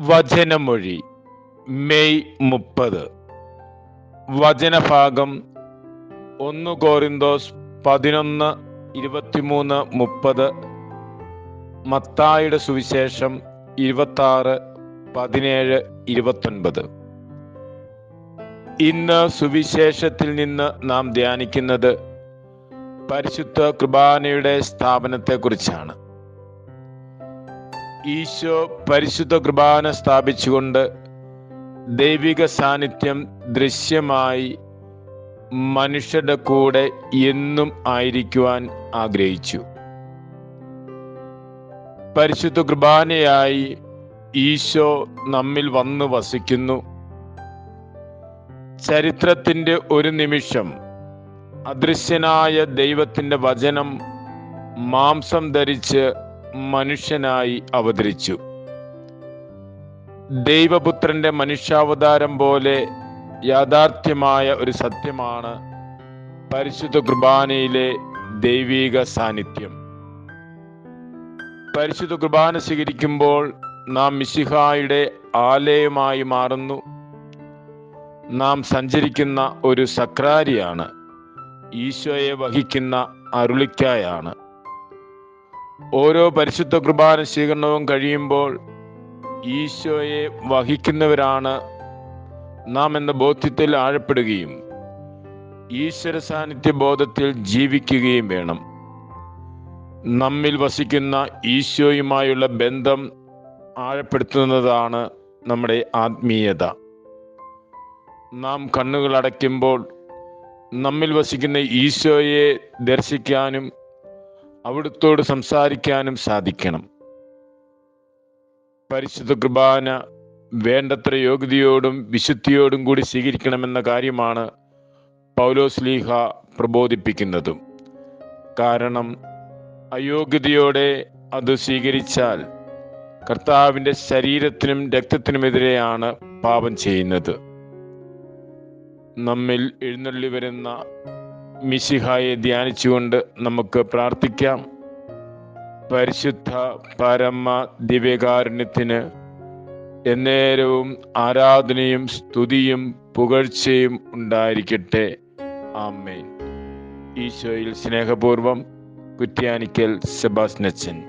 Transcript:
വചനമൊഴി. May മുപ്പത്. വചനഭാഗം ഒന്ന് കോറിന്തോസ് പതിനൊന്ന് ഇരുപത്തിമൂന്ന് മുപ്പത്. മത്തായുടെ സുവിശേഷം ഇരുപത്താറ് പതിനേഴ് ഇരുപത്തൊൻപത്. ഇന്ന് സുവിശേഷത്തിൽ നിന്ന് നാം ധ്യാനിക്കുന്നത് പരിശുദ്ധ കുർബാനയുടെ സ്ഥാപനത്തെക്കുറിച്ചാണ്. ഈശോ പരിശുദ്ധ കുർബാന സ്ഥാപിച്ചുകൊണ്ട് ദൈവിക സാന്നിധ്യം ദൃശ്യമായി മനുഷ്യരുടെ കൂടെ എന്നും ആയിരിക്കുവാൻ ആഗ്രഹിച്ചു. പരിശുദ്ധ കുർബാനയായി ഈശോ നമ്മിൽ വന്നു വസിക്കുന്നു. ചരിത്രത്തിന്റെ ഒരു നിമിഷം അദൃശ്യനായ ദൈവത്തിന്റെ വചനം മാംസം ധരിച്ച് മനുഷ്യനായി അവതരിച്ചു. ദൈവപുത്രന്റെ മനുഷ്യാവതാരം പോലെ യാഥാർത്ഥ്യമായ ഒരു സത്യമാണ് പരിശുദ്ധ കുർബാനയിലെ ദൈവീക സാന്നിധ്യം. പരിശുദ്ധ കുർബാന സ്വീകരിക്കുമ്പോൾ നാം മിശിഹായുടെ ആലയമായി മാറുന്നു. നാം സഞ്ചരിക്കുന്ന ഒരു സക്രാരിയാണ്. ഈശോയെ വഹിക്കുന്ന അരുളിക്കായാണ്. ഓരോ പരിശുദ്ധ കുർബാന സ്വീകരണവും കഴിയുമ്പോൾ ഈശോയെ വഹിക്കുന്നവരാണ് നാം എന്ന ബോധ്യത്തിൽ ആഴപ്പെടുകയും ഈശ്വര സാന്നിധ്യ ബോധത്തിൽ ജീവിക്കുകയും വേണം. നമ്മിൽ വസിക്കുന്ന ഈശോയുമായുള്ള ബന്ധം ആഴപ്പെടുത്തുന്നതാണ് നമ്മുടെ ആത്മീയത. നാം കണ്ണുകൾ അടയ്ക്കുമ്പോൾ നമ്മിൽ വസിക്കുന്ന ഈശോയെ ദർശിക്കാനും അവിടുത്തോട് സംസാരിക്കാനും സാധിക്കണം. പരിശുദ്ധ കുർബാന വേണ്ടത്ര യോഗ്യതയോടും വിശുദ്ധിയോടും കൂടി സ്വീകരിക്കണമെന്ന കാര്യമാണ് പൗലോസ്ലീഹ പ്രബോധിപ്പിക്കുന്നതും. കാരണം അയോഗ്യതയോടെ അത് സ്വീകരിച്ചാൽ കർത്താവിന്റെ ശരീരത്തിനും രക്തത്തിനുമെതിരെയാണ് പാപം ചെയ്യുന്നത്. നമ്മിൽ എഴുന്നള്ളി വരുന്ന മിശിഹായെ ധ്യാനിച്ചുകൊണ്ട് നമുക്ക് പ്രാർത്ഥിക്കാം. പരിശുദ്ധ പരമ ദിവ്യകാരുണ്യത്തിന് എന്നേരവും ആരാധനയും സ്തുതിയും പുകഴ്ചയും ഉണ്ടായിരിക്കട്ടെ. ആമേൻ. ഈശോയിൽ സ്നേഹപൂർവം കുറ്റ്യാനിക്കൽ സെബാസ്നച്ചൻ